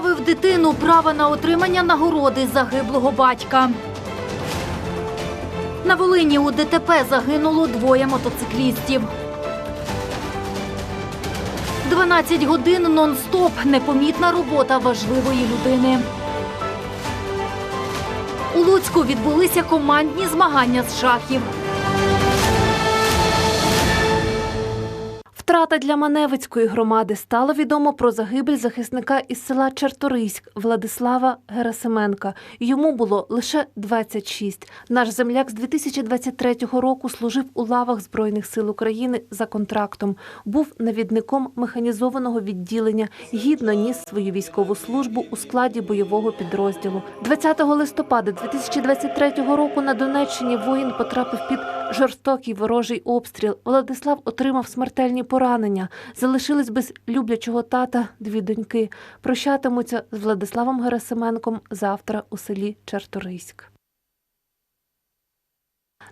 Позбавив дитину права на отримання нагороди загиблого батька. На Волині у ДТП загинуло двоє мотоциклістів. 12 годин нон-стоп. Непомітна робота важливої людини. У Луцьку відбулися командні змагання з шахів. Втрата для Маневицької громади стало відомо про загибель захисника із села Чарториськ Владислава Герасименка. Йому було лише 26. Наш земляк з 2023 року служив у лавах Збройних сил України за контрактом. Був навідником механізованого відділення. Гідно ніс свою військову службу у складі бойового підрозділу. 20 листопада 2023 року на Донеччині воїн потрапив під жорстокий ворожий обстріл. Владислав отримав смертельні поранення. Залишились без люблячого тата дві доньки. Прощатимуться з Владиславом Герасименком завтра у селі Чарториськ.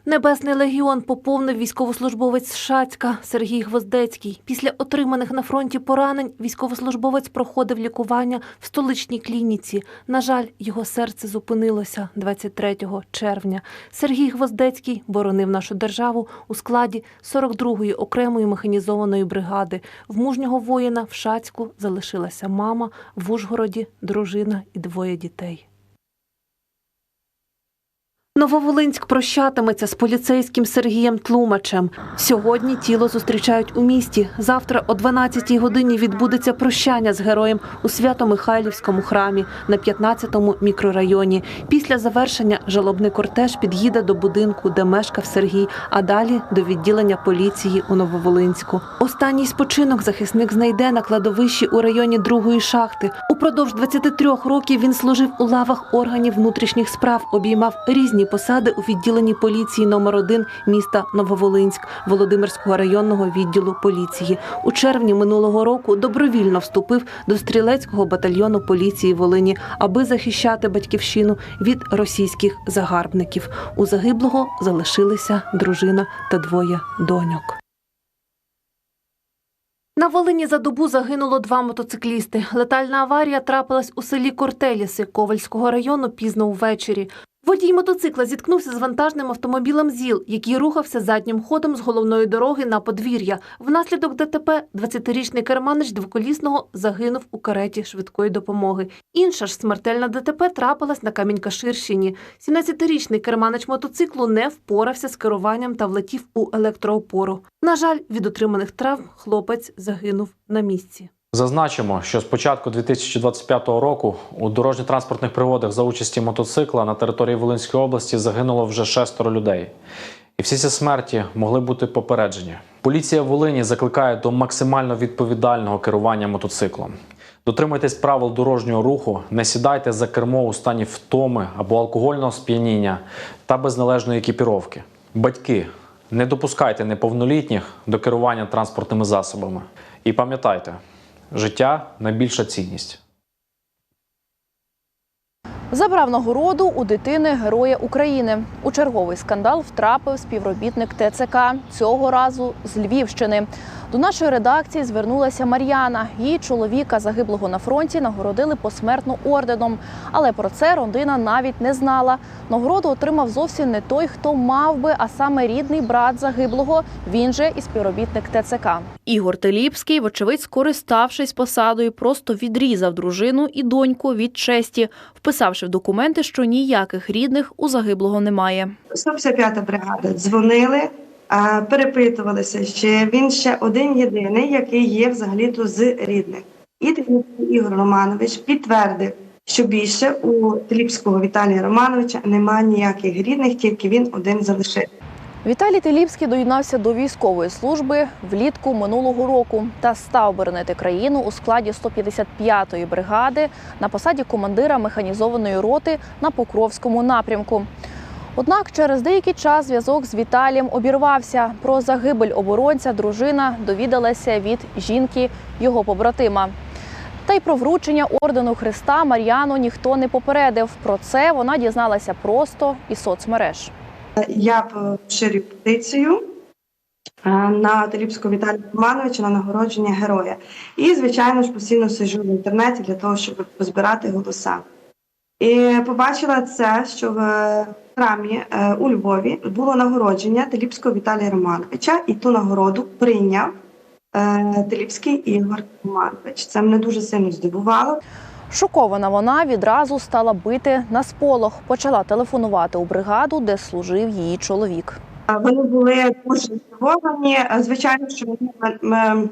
Небесний легіон поповнив військовослужбовець Шацька Сергій Гвоздецький. Після отриманих на фронті поранень військовослужбовець проходив лікування в столичній клініці. На жаль, його серце зупинилося 23 червня. Сергій Гвоздецький боронив нашу державу у складі 42-ї окремої механізованої бригади. В мужнього воїна в Шацьку залишилася мама, в Ужгороді дружина і двоє дітей. Нововолинськ прощатиметься з поліцейським Сергієм Тлумачем. Сьогодні тіло зустрічають у місті. Завтра о 12-й годині відбудеться прощання з героєм у Свято-Михайлівському храмі на 15-му мікрорайоні. Після завершення жалобний кортеж під'їде до будинку, де мешкав Сергій, а далі до відділення поліції у Нововолинську. Останній спочинок захисник знайде на кладовищі у районі другої шахти. Упродовж 23 років він служив у лавах органів внутрішніх справ, обіймав різні посади у відділенні поліції номер 1 міста Нововолинськ Володимирського районного відділу поліції. У червні минулого року добровільно вступив до стрілецького батальйону поліції Волині, аби захищати батьківщину від російських загарбників. У загиблого залишилися дружина та двоє доньок. На Волині за добу загинуло два мотоциклісти. Летальна аварія трапилась у селі Кортеліси Ковальського району пізно ввечері. Водій мотоцикла зіткнувся з вантажним автомобілем ЗІЛ, який рухався заднім ходом з головної дороги на подвір'я. Внаслідок ДТП 20-річний керманич двоколісного загинув у кареті швидкої допомоги. Інша ж смертельна ДТП трапилась на Камінькаширщині. 17-річний керманич мотоциклу не впорався з керуванням та влетів у електроопору. На жаль, від отриманих травм хлопець загинув на місці. Зазначимо, що з початку 2025 року у дорожньо-транспортних пригодах за участі мотоцикла на території Волинської області загинуло вже шестеро людей. І всі ці смерті могли бути попереджені. Поліція Волині закликає до максимально відповідального керування мотоциклом. Дотримуйтесь правил дорожнього руху, не сідайте за кермо у стані втоми або алкогольного сп'яніння та без належної екіпіровки. Батьки, не допускайте неповнолітніх до керування транспортними засобами. І пам'ятайте, життя найбільша цінність. Забрав нагороду у дитини Героя України. У черговий скандал втрапив співробітник ТЦК цього разу з Львівщини. До нашої редакції звернулася Мар'яна. Її чоловіка, загиблого на фронті, нагородили посмертно орденом. Але про це родина навіть не знала. Нагороду отримав зовсім не той, хто мав би, а саме рідний брат загиблого. Він же і співробітник ТЦК. Ігор Теліпський, вочевидь, скориставшись посадою, просто відрізав дружину і доньку від честі, вписавши в документи, що ніяких рідних у загиблого немає. 155-та бригада дзвонили, перепитувалися, чи він ще один єдиний, який є взагалі-то з рідних. І Теліпський Ігор Романович підтвердив, що більше у Теліпського Віталія Романовича немає ніяких рідних, тільки він один залишився. Віталій Теліпський доєднався до військової служби влітку минулого року та став боронити країну у складі 155-ї бригади на посаді командира механізованої роти на Покровському напрямку. Однак через деякий час зв'язок з Віталієм обірвався. Про загибель оборонця дружина довідалася від жінки його побратима. Та й про вручення ордену Христа Мар'яну ніхто не попередив. Про це вона дізналася просто із соцмереж. Я поширю петицію на Теліпського Віталія Романовича на нагородження героя. І, звичайно ж, постійно сиджу в інтернеті для того, щоб позбирати голоса. І побачила це, що в храмі е, у Львові було нагородження Теліпського Віталія Романовича, і ту нагороду прийняв е, Теліпський Ігор Романович. Це мене дуже сильно здивувало. Шокована вона відразу стала бити на сполох. Почала телефонувати у бригаду, де служив її чоловік. Вони були дуже здивовані. Звичайно, що вони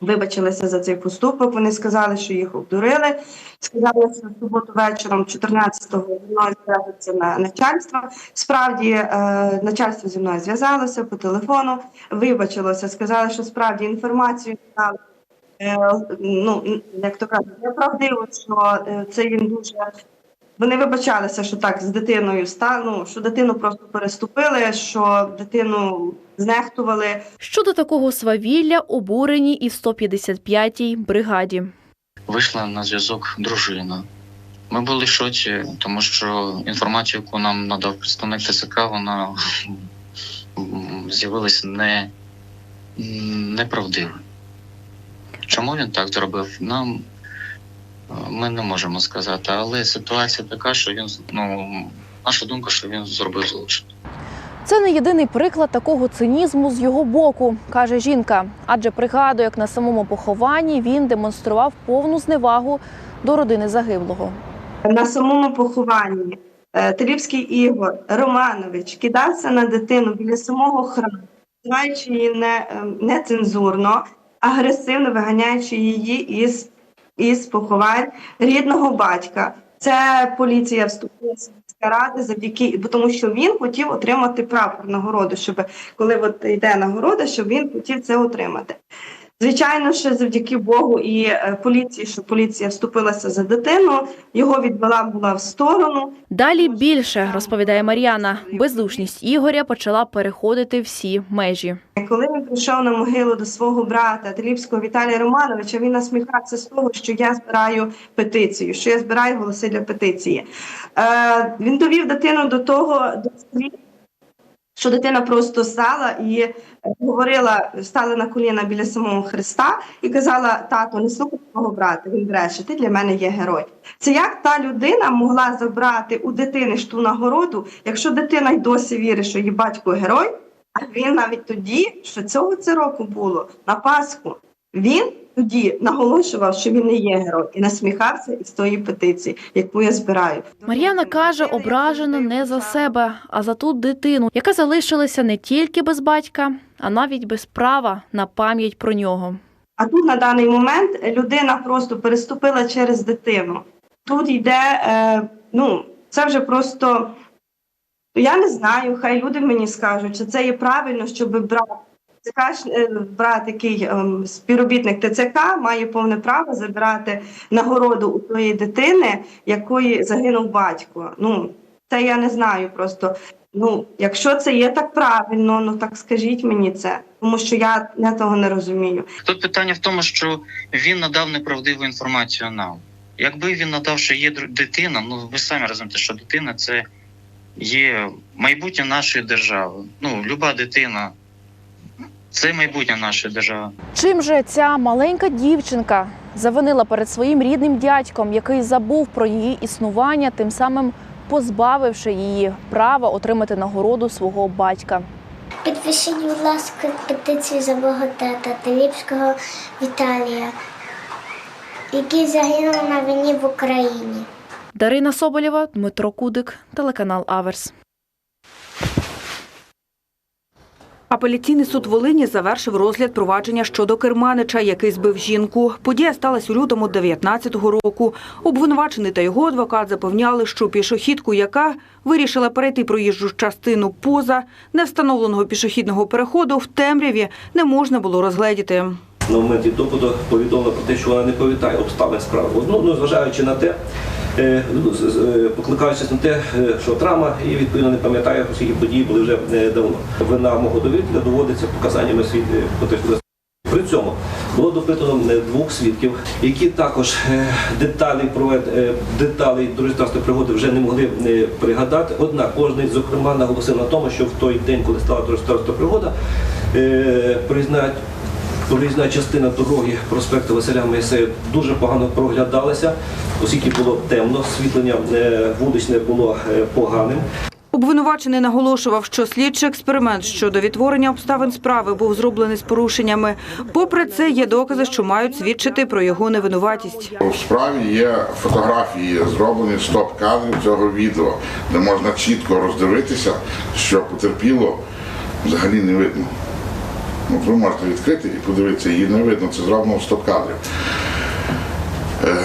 вибачилися за цей поступок. Вони сказали, що їх обдурили. Сказали, що в суботу вечором, 14-го, зі мною зв'язаться на начальство. Справді е, начальство зі мною зв'язалося по телефону, вибачилося, сказали, що справді інформацію дали. Е, ну, як то кажуть, неправдиво, що е, це їм дуже вони вибачалися, що так з дитиною стану, що дитину просто переступили, що дитину знехтували. Щодо такого свавілля обурені і в 155-й бригаді. вийшла на зв'язок дружина. Ми були в шоці, тому що інформацію, яку нам надав представник ТСК, вона з'явилася не, неправдива. Чому він так зробив? Нам ми не можемо сказати, але ситуація така, що він ну, наша думка, що він зробив злочин. Це не єдиний приклад такого цинізму з його боку, каже жінка. Адже пригадує, як на самому похованні він демонстрував повну зневагу до родини загиблого. На самому похованні е, Ігор Романович кидався на дитину біля самого храму, називаючи її не, е, нецензурно, агресивно виганяючи її із, із поховань рідного батька. Це поліція вступилася міська ради завдяки, тому що він хотів отримати прапор нагороду, щоб коли от йде нагорода, щоб він хотів це отримати. Звичайно, що завдяки Богу і е, поліції, що поліція вступилася за дитину, його відвела була в сторону. Далі більше розповідає Мар'яна. Бездушність Ігоря почала переходити всі межі. Коли він прийшов на могилу до свого брата Теліпського Віталія Романовича, він насміхався з того, що я збираю петицію, що я збираю голоси для петиції. Е, він довів дитину до того, до що дитина просто стала і е, говорила, стала на коліна біля самого Христа і казала: тато, не слухай свого брата, він бреше, ти для мене є герой. Це як та людина могла забрати у дитини ж ту нагороду, якщо дитина й досі вірить, що її батько герой, а він навіть тоді, що цього це року було на Пасху, він тоді наголошував, що він не є герой, і насміхався із тої петиції, яку я збираю. Мар'яна каже, ображена не за себе, а за ту дитину, яка залишилася не тільки без батька, а навіть без права на пам'ять про нього. А тут на даний момент людина просто переступила через дитину. Тут йде, е, ну це вже просто. Я не знаю, хай люди мені скажуть, чи це є правильно, щоб брат ТЦК, е, брат, який ем, співробітник ТЦК, має повне право забирати нагороду у тої дитини, якої загинув батько. Ну це я не знаю просто. Ну, якщо це є так правильно, ну так скажіть мені це, тому що я я того не розумію. Тут питання в тому, що він надав неправдиву інформацію нам. Якби він надав, що є дитина, ну ви самі розумієте, що дитина це є майбутнє нашої держави. Ну, люба дитина це майбутнє нашої держави. Чим же ця маленька дівчинка завинила перед своїм рідним дядьком, який забув про її існування, тим самим позбавивши її права отримати нагороду свого батька. Підпишіть, будь ласка, петицію за мого тата Теліпського Віталія, який загинув на війні в Україні. Дарина Соболєва, Дмитро Кудик, телеканал Аверс. Апеляційний суд Волині завершив розгляд провадження щодо керманича, який збив жінку. Подія сталася у лютому 19-го року. Обвинувачений та його адвокат запевняли, що пішохідку, яка вирішила перейти проїжджу частину поза невстановленого пішохідного переходу, в темряві не можна було розгледіти. на моменті допиту повідомила про те, що вона не пам'ятає обставин справи. Одну, ну, зважаючи на те, ну, покликаючись на те, е, що травма і відповідно не пам'ятає, оскільки події були вже е, давно. Вина мого довідка доводиться показаннями потерпілих. При цьому було допитано е, двох свідків, які також е, деталі провед е, деталі дорожньо пригоди вже не могли е, пригадати. Однак кожен, зокрема, наголосив на тому, що в той день, коли стала дорожньо пригода, Е, Проїзна, частина дороги проспекту Василя Моїсея дуже погано проглядалася, оскільки було темно, освітлення е, вуличне було е, поганим. Обвинувачений наголошував, що слідчий експеримент щодо відтворення обставин справи був зроблений з порушеннями. Попри це, є докази, що мають свідчити про його невинуватість. У справі є фотографії, зроблені стоп-кадри цього відео, де можна чітко роздивитися, що потерпіло взагалі не видно. От ви можете відкрити і подивитися, її не видно, це зроблено в стоп-кадрі. Е,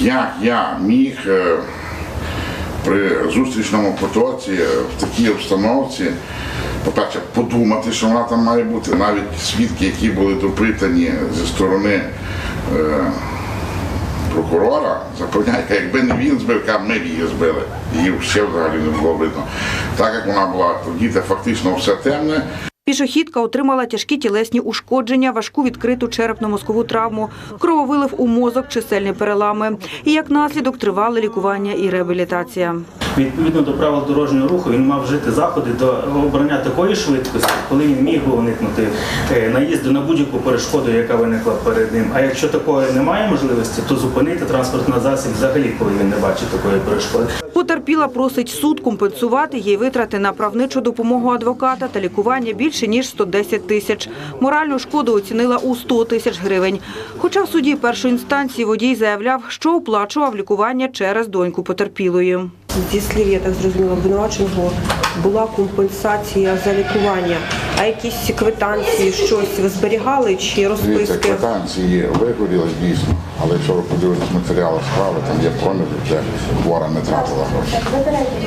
Як я міг е, при зустрічному потоці е, в такій обстановці, по-перше, подумати, що вона там має бути. Навіть свідки, які були допитані зі сторони прокурора, запевняє, якби не він збив, ми б її збили. Її ще взагалі не було видно. Так як вона була тоді, де фактично все темне, Пішохідка отримала тяжкі тілесні ушкодження, важку відкриту черепно-мозкову травму, крововилив у мозок, чисельні перелами. І як наслідок тривали лікування і реабілітація. Відповідно до правил дорожнього руху він мав вжити заходи до обрання такої швидкості, коли він міг би уникнути е, наїзду на будь-яку перешкоду, яка виникла перед ним. А якщо такої немає можливості, то зупинити транспортний засіб взагалі, коли він не бачить такої перешкоди. Потерпіла просить суд компенсувати їй витрати на правничу допомогу адвоката та лікування більше ніж 110 тисяч. Моральну шкоду оцінила у 100 тисяч гривень. Хоча в суді першої інстанції водій заявляв, що оплачував лікування через доньку потерпілої. Зі слів, я так зрозуміла, обвинуваченого була компенсація за лікування. А якісь квитанції, щось ви зберігали чи розписки? квитанції вигоріли дійсно, але якщо ви подивитесь матеріали справи, там є проміжок, де хвора не тратила гроші.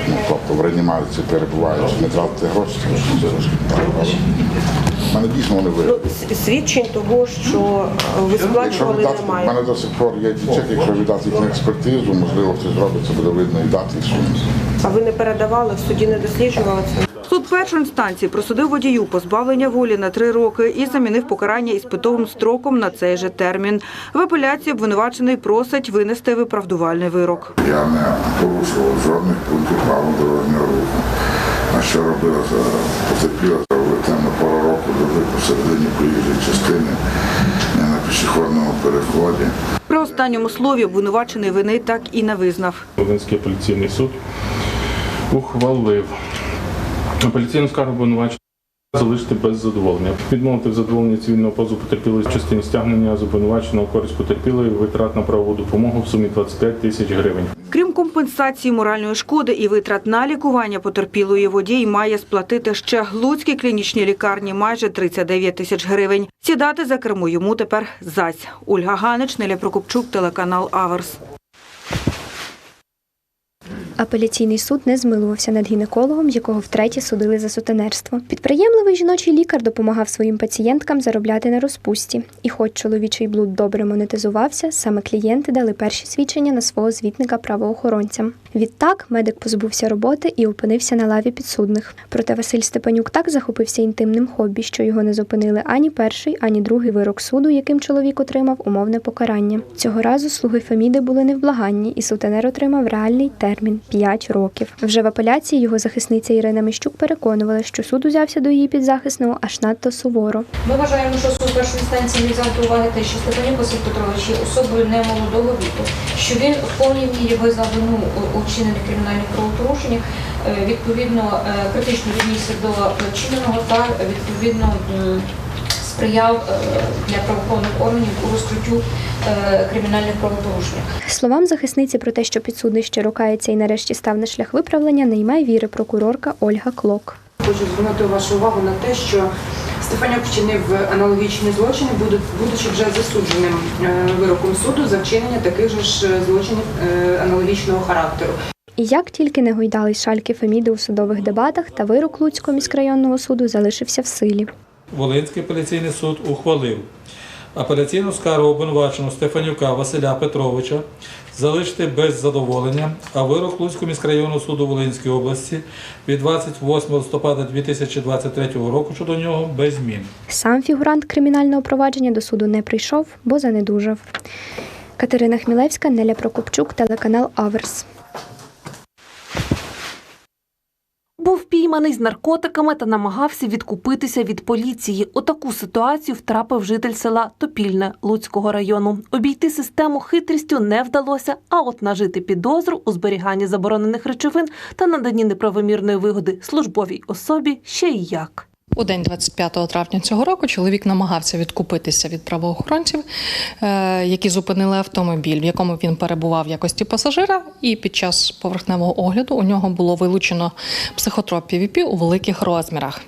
Ну, тобто в реанімації перебуваючи, не тратити гроші, це трошки правда. У мене дійсно вони Ну, вигоріли. свідчень того, що е, ви Якщо сплачували, віддати, в мене немає. до сих пор є чек, якщо віддати їх на експертизу, можливо, хтось зробить, це буде видно і дати, і суми. А ви не передавали, в суді не досліджували це? Суд першої інстанції просудив водію позбавлення волі на три роки і замінив покарання іспитовим строком на цей же термін. В апеляції обвинувачений просить винести виправдувальний вирок. Я не порушував жодних пунктів правил дорожнього руху. А що робила за потерпіла темну пору року, дуже посередині проїжджої частини, на пішохідному переході. При останньому слові обвинувачений вини так і не визнав. Волинський апеляційний суд ухвалив апеляційну скаргу обвинувачення залишити без задоволення. Відмовити в задоволенні цивільного позову потерпілої в частині стягнення з користь потерпілої витрат на правову допомогу в сумі 25 тисяч гривень. Крім компенсації моральної шкоди і витрат на лікування потерпілої водій має сплатити ще Луцькій клінічній лікарні майже 39 тисяч гривень. Сідати за кермо йому тепер зась. Ольга Ганич, Неля Прокопчук, телеканал Аверс. Апеляційний суд не змилувався над гінекологом, якого втретє судили за сутенерство. Підприємливий жіночий лікар допомагав своїм пацієнткам заробляти на розпусті. І хоч чоловічий блуд добре монетизувався, саме клієнти дали перші свідчення на свого звітника правоохоронцям. Відтак медик позбувся роботи і опинився на лаві підсудних. Проте Василь Степанюк так захопився інтимним хобі, що його не зупинили ані перший, ані другий вирок суду, яким чоловік отримав умовне покарання. Цього разу слуги Феміди були невблаганні, і сутенер отримав реальний термін 5 років. Вже в апеляції його захисниця Ірина Міщук переконувала, що суд узявся до її підзахисного аж надто суворо. Ми вважаємо, що суд першої інстанції не взяв уваги те, що Степанюк Василь Петрович є особою немолодого віку, що він в повній мірі визнав вину у вчинених кримінальних правопорушеннях, е, відповідно е, критично віднісся до вчиненого та відповідно сприяв е, для правоохоронних органів у розкриттю кримінальних правопорушень. Словам захисниці про те, що підсудний ще кається і нарешті став на шлях виправлення, не ймає віри прокурорка Ольга Клок. Хочу звернути вашу увагу на те, що Стефанюк вчинив аналогічні злочини, будучи вже засудженим е, вироком суду за вчинення таких же ж злочинів е, аналогічного характеру. І як тільки не гойдались шальки Феміди у судових дебатах, та вирок Луцького міськрайонного суду залишився в силі. Волинський апеляційний суд ухвалив апеляційну скаргу обвинуваченого Стефанюка Василя Петровича залишити без задоволення, а вирок Луцького міськрайонного суду Волинської області від 28 листопада 2023 року щодо нього без змін. Сам фігурант кримінального провадження до суду не прийшов, бо занедужав. Катерина Хмілевська, Неля Прокопчук, телеканал Аверс. Був пійманий з наркотиками та намагався відкупитися від поліції. У таку ситуацію втрапив житель села Топільне Луцького району. Обійти систему хитрістю не вдалося, а от нажити підозру у зберіганні заборонених речовин та наданні неправомірної вигоди службовій особі ще й як. У день 25 травня цього року чоловік намагався відкупитися від правоохоронців, е, які зупинили автомобіль, в якому він перебував в якості пасажира, і під час поверхневого огляду у нього було вилучено психотроп PVP у великих розмірах.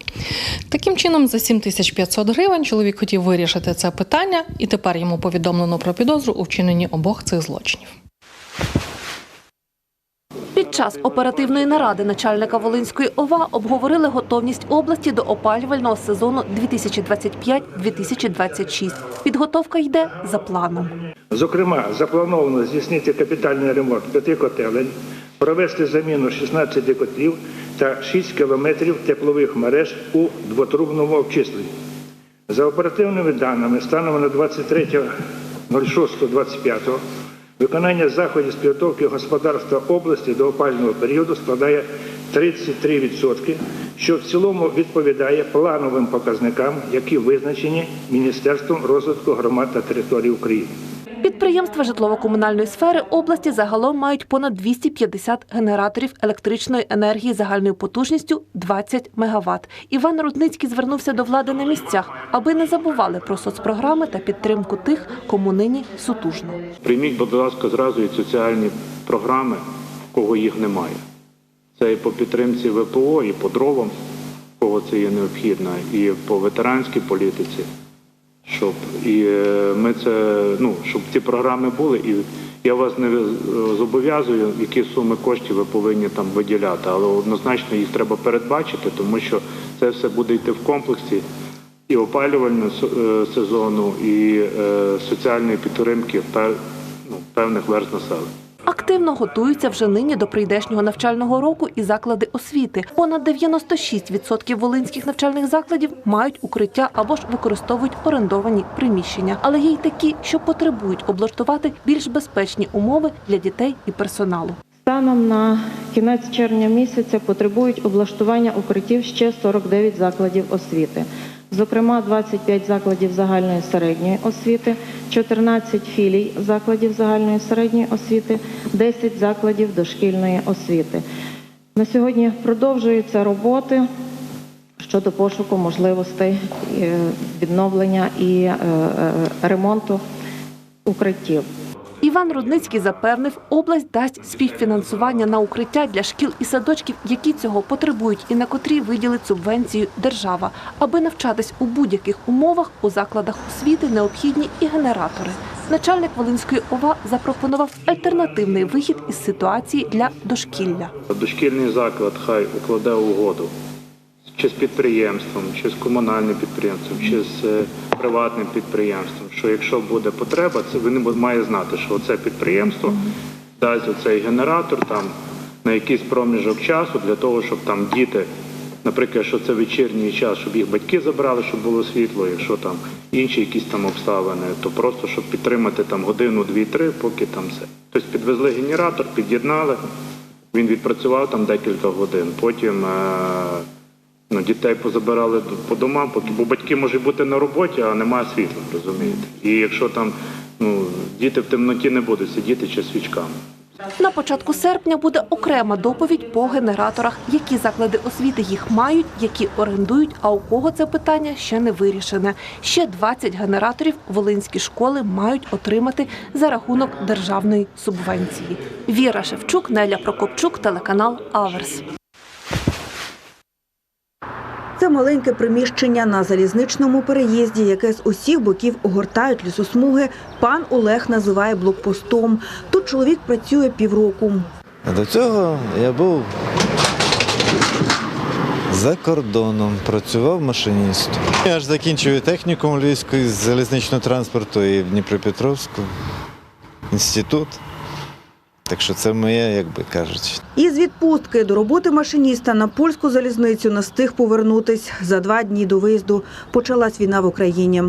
Таким чином, за 7500 гривень чоловік хотів вирішити це питання, і тепер йому повідомлено про підозру у вчиненні обох цих злочинів. Під час оперативної наради начальника Волинської ОВА обговорили готовність області до опалювального сезону 2025-2026. Підготовка йде за планом. Зокрема, заплановано здійснити капітальний ремонт п'яти котелень, провести заміну 16 котлів та 6 кілометрів теплових мереж у двотрубному обчисленні. За оперативними даними, станом на 23.06.25 виконання заходів з підготовки господарства області до опального періоду складає 33%, що в цілому відповідає плановим показникам, які визначені Міністерством розвитку громад та територій України. Підприємства житлово-комунальної сфери області загалом мають понад 250 генераторів електричної енергії загальною потужністю 20 МВт. Іван Рудницький звернувся до влади на місцях, аби не забували про соцпрограми та підтримку тих, кому нині сутужно. Прийміть, будь ласка, зразу і соціальні програми, кого їх немає. Це і по підтримці ВПО, і по дровам, кого це є необхідно, і по ветеранській політиці. Щоб і е, ми це ну щоб ці програми були, і я вас не зобов'язую, які суми коштів ви повинні там виділяти, але однозначно їх треба передбачити, тому що це все буде йти в комплексі і опалювального е, сезону, і е, соціальної підтримки ну, певних верст населення. Активно готуються вже нині до прийдешнього навчального року і заклади освіти. Понад 96% волинських навчальних закладів мають укриття або ж використовують орендовані приміщення. Але є й такі, що потребують облаштувати більш безпечні умови для дітей і персоналу. Станом на кінець червня місяця потребують облаштування укриттів ще 49 закладів освіти. Зокрема, 25 закладів загальної середньої освіти, 14 філій закладів загальної середньої освіти, 10 закладів дошкільної освіти. На сьогодні продовжуються роботи щодо пошуку можливостей е, відновлення і е, е, ремонту укриттів. Іван Рудницький запевнив, область дасть співфінансування на укриття для шкіл і садочків, які цього потребують, і на котрі виділить субвенцію держава. Аби навчатись у будь-яких умовах у закладах освіти необхідні і генератори. Начальник Волинської ОВА запропонував альтернативний вихід із ситуації для дошкілля. Дошкільний заклад хай укладе угоду чи з підприємством, чи з комунальним підприємством, чи з е, приватним підприємством. Що якщо буде потреба, це він має знати, що це підприємство дасть оцей генератор там на якийсь проміжок часу для того, щоб там діти, наприклад, що це вечірній час, щоб їх батьки забрали, щоб було світло, якщо там інші якісь там обставини, то просто щоб підтримати там годину, дві-три, поки там все. Тобто підвезли генератор, під'єднали. Він відпрацював там декілька годин. Потім е, ну, дітей позабирали по домам, поки бо батьки можуть бути на роботі, а немає світла, розумієте. І якщо там ну, діти в темноті не будуть сидіти чи свічками. На початку серпня буде окрема доповідь по генераторах, які заклади освіти їх мають, які орендують, а у кого це питання ще не вирішене. Ще 20 генераторів волинські школи мають отримати за рахунок державної субвенції. Віра Шевчук, Неля Прокопчук, телеканал Аверс. Це маленьке приміщення на залізничному переїзді, яке з усіх боків огортають лісосмуги. Пан Олег називає блокпостом. Тут чоловік працює півроку. До цього я був за кордоном, працював машиністом. Я ж закінчую технікум Львівської з залізничного транспорту і в Дніпропетровську інститут. Так що це моє, як би кажуть. Із відпустки до роботи машиніста на польську залізницю не встиг повернутись. За два дні до виїзду почалась війна в Україні.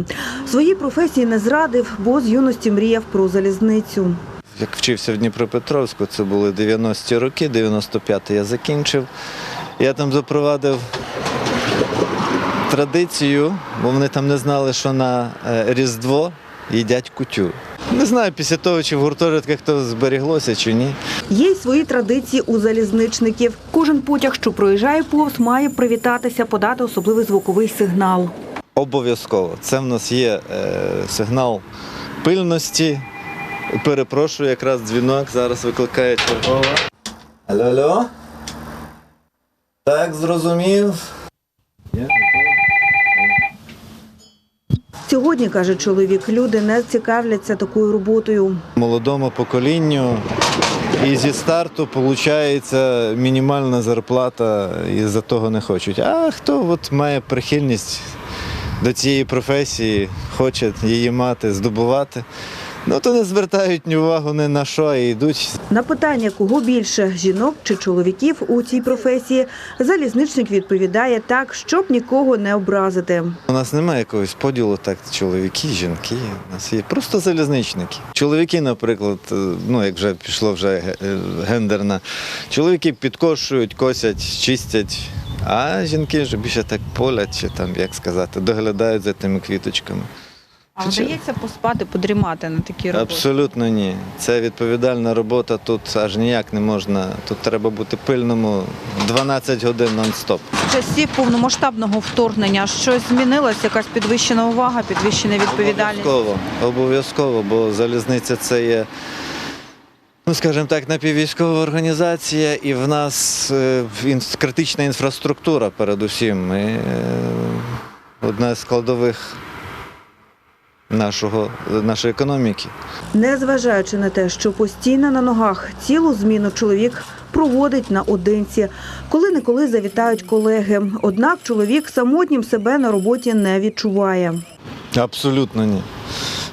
Своїй професії не зрадив, бо з юності мріяв про залізницю. Як вчився в Дніпропетровську, це були 90-ті роки, 95-й я закінчив. Я там запровадив традицію, бо вони там не знали, що на е, Різдво їдять кутю. Не знаю, після того, чи в гуртожитках то зберіглося, чи ні. Є й свої традиції у залізничників. Кожен потяг, що проїжджає повз, має привітатися, подати особливий звуковий сигнал. Обов'язково. Це в нас є е, сигнал пильності. Перепрошую, якраз дзвінок зараз викликає чергова. Алло, алло. Так, зрозумів. Сьогодні, каже чоловік, люди не цікавляться такою роботою. Молодому поколінню і зі старту виходить мінімальна зарплата, і за того не хочуть. А хто от має прихильність до цієї професії, хоче її мати, здобувати, ну то не звертають ні увагу ні на що і йдуть. На питання, кого більше жінок чи чоловіків у цій професії, залізничник відповідає так, щоб нікого не образити. У нас немає якогось поділу, так, чоловіки, жінки. У нас є просто залізничники. Чоловіки, наприклад, е, ну як вже пішло вже е, гендерна, чоловіки підкошують, косять, чистять, а жінки вже більше так полять, чи там, як сказати, доглядають за тими квіточками. А вдається поспати, подрімати на такій роботі? Абсолютно ні. Це відповідальна робота, тут аж ніяк не можна. Тут треба бути пильному 12 годин нон-стоп. В часів повномасштабного вторгнення щось змінилось, якась підвищена увага, підвищена відповідальність? Обов'язково, обов'язково, бо залізниця це є, ну скажімо так, напіввійськова організація, і в нас е, критична інфраструктура передусім. Е, одна з складових нашого, нашої економіки. Незважаючи на те, що постійно на ногах цілу зміну чоловік проводить наодинці, коли-неколи завітають колеги. Однак чоловік самотнім себе на роботі не відчуває. Абсолютно ні.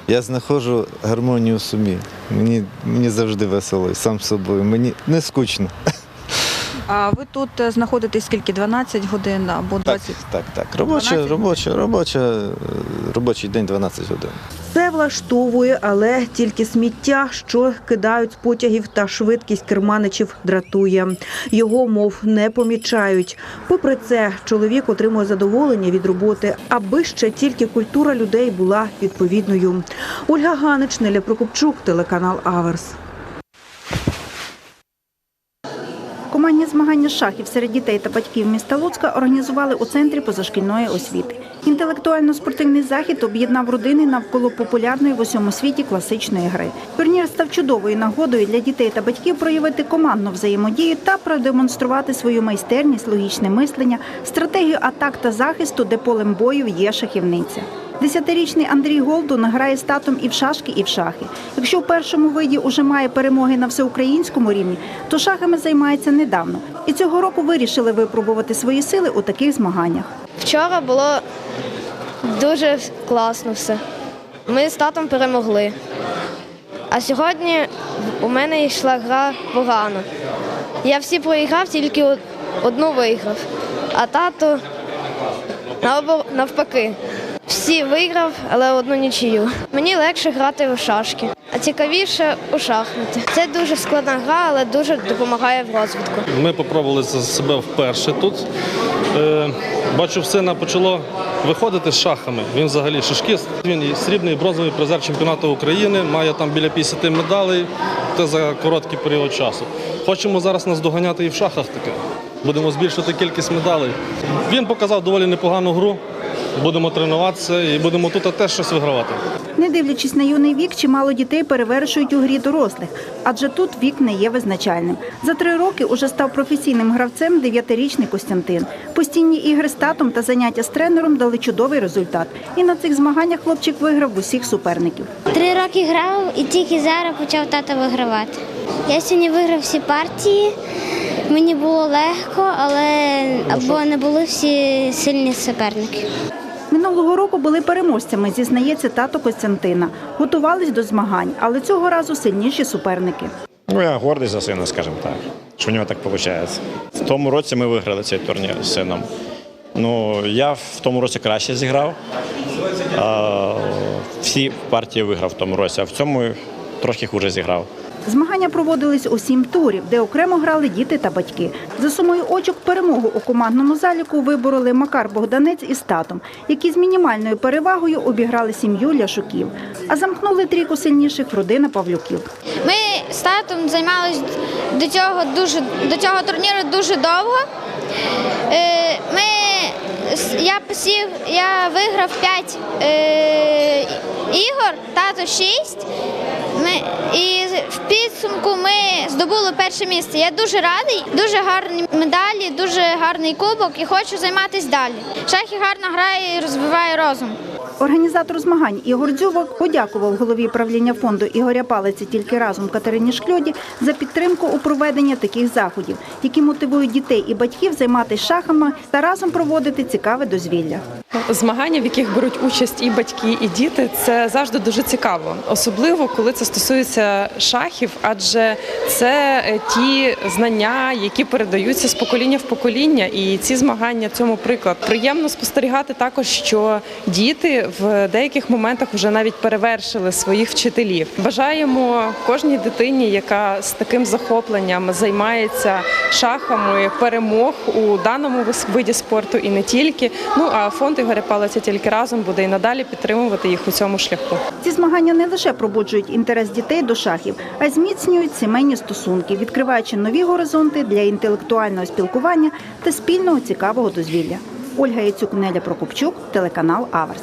Я знаходжу гармонію в собі. Мені, мені завжди весело, сам собою. Мені не скучно. А ви тут е, знаходитесь скільки? 12 годин або 20? Так, так. Робоча, 12? робоча, робоча, е, робочий день 12 годин. Все влаштовує, але тільки сміття, що кидають з потягів та швидкість керманичів дратує. Його, мов, не помічають. Попри це, чоловік отримує задоволення від роботи, аби ще тільки культура людей була відповідною. Ольга Ганич, Неля Прокопчук, телеканал Аверс. Командні змагання шахів серед дітей та батьків міста Луцька організували у центрі позашкільної освіти. Інтелектуально-спортивний захід об'єднав родини навколо популярної в усьому світі класичної гри. Турнір став чудовою нагодою для дітей та батьків проявити командну взаємодію та продемонструвати свою майстерність, логічне мислення, стратегію атак та захисту, де полем бою є шахівниця. Десятирічний Андрій Голдун грає з татом і в шашки, і в шахи. Якщо в першому виді уже має перемоги на всеукраїнському рівні, то шахами займається недавно. І цього року вирішили випробувати свої сили у таких змаганнях. Вчора було дуже класно все. Ми з татом перемогли. А сьогодні у мене йшла гра погано. Я всі проіграв, тільки одну виграв. А тато навпаки. Всі виграв, але одну нічию. Мені легше грати у шашки, а цікавіше у шахмати. Це дуже складна гра, але дуже допомагає в розвитку. Ми спробували себе вперше тут. Е, Бачу, сина почало виходити з шахами. Він взагалі шашкіст. Він срібний бронзовий призер чемпіонату України, має там біля 50 медалей. Це за короткий період часу. Хочемо зараз наздоганяти і в шахах таке. Будемо збільшувати кількість медалей. Він показав доволі непогану гру. Будемо тренуватися і будемо тут теж щось вигравати. Не дивлячись на юний вік, чимало дітей перевершують у грі дорослих, адже тут вік не є визначальним. За три роки уже став професійним гравцем дев'ятирічний Костянтин. Постійні ігри з татом та заняття з тренером дали чудовий результат. І на цих змаганнях хлопчик виграв усіх суперників. Три роки грав і тільки зараз почав тата вигравати. Я сьогодні виграв всі партії. Мені було легко, але або не були всі сильні суперники. Минулого року були переможцями, зізнається тато Костянтина. Готувались до змагань, але цього разу сильніші суперники. Ну, я гордий за сина, скажімо так, що в нього так виходить. В тому році ми виграли цей турнір з сином. Ну, я в тому році краще зіграв. А, всі партії виграв в тому році, а в цьому трохи хуже зіграв. Змагання проводились у сім турів, де окремо грали діти та батьки. За сумою очок перемогу у командному заліку вибороли Макар Богданець із татом, які з мінімальною перевагою обіграли сім'ю Ляшуків. А замкнули трійку сильніших родина Павлюків. Ми з татом займалися до цього дуже до цього турніру дуже довго. Е, Ми я посів, я виграв 5 е, ігор, тато 6. Ми, і в підсумку ми здобули перше місце. Я дуже радий, дуже гарні медалі, дуже гарний кубок і хочу займатися далі. Шахи гарно грає і розвиває розум. Організатор змагань Ігор Дзюбок подякував голові правління фонду Ігоря Палиці тільки разом Катерині Шкльоді за підтримку у проведенні таких заходів, які мотивують дітей і батьків займатися шахами та разом проводити цікаве дозвілля. Змагання, в яких беруть участь і батьки, і діти, це завжди дуже цікаво, особливо коли це стосується шахів, адже це е, ті знання, які передаються з покоління в покоління. І ці змагання цьому приклад. Приємно спостерігати також, що діти в деяких моментах вже навіть перевершили своїх вчителів. Бажаємо кожній дитині, яка з таким захопленням займається шахами, перемог у даному виді спорту і не тільки. Ну а фонд Ігоря Палиця тільки разом буде і надалі підтримувати їх у цьому шляху. Ці змагання не лише пробуджують інтерес дітей до шахів, а й зміцнюють сімейні стосунки, відкриваючи нові горизонти для інтелектуального спілкування та спільного цікавого дозвілля. Ольга Яцюк, Неля Прокопчук, телеканал Аверс.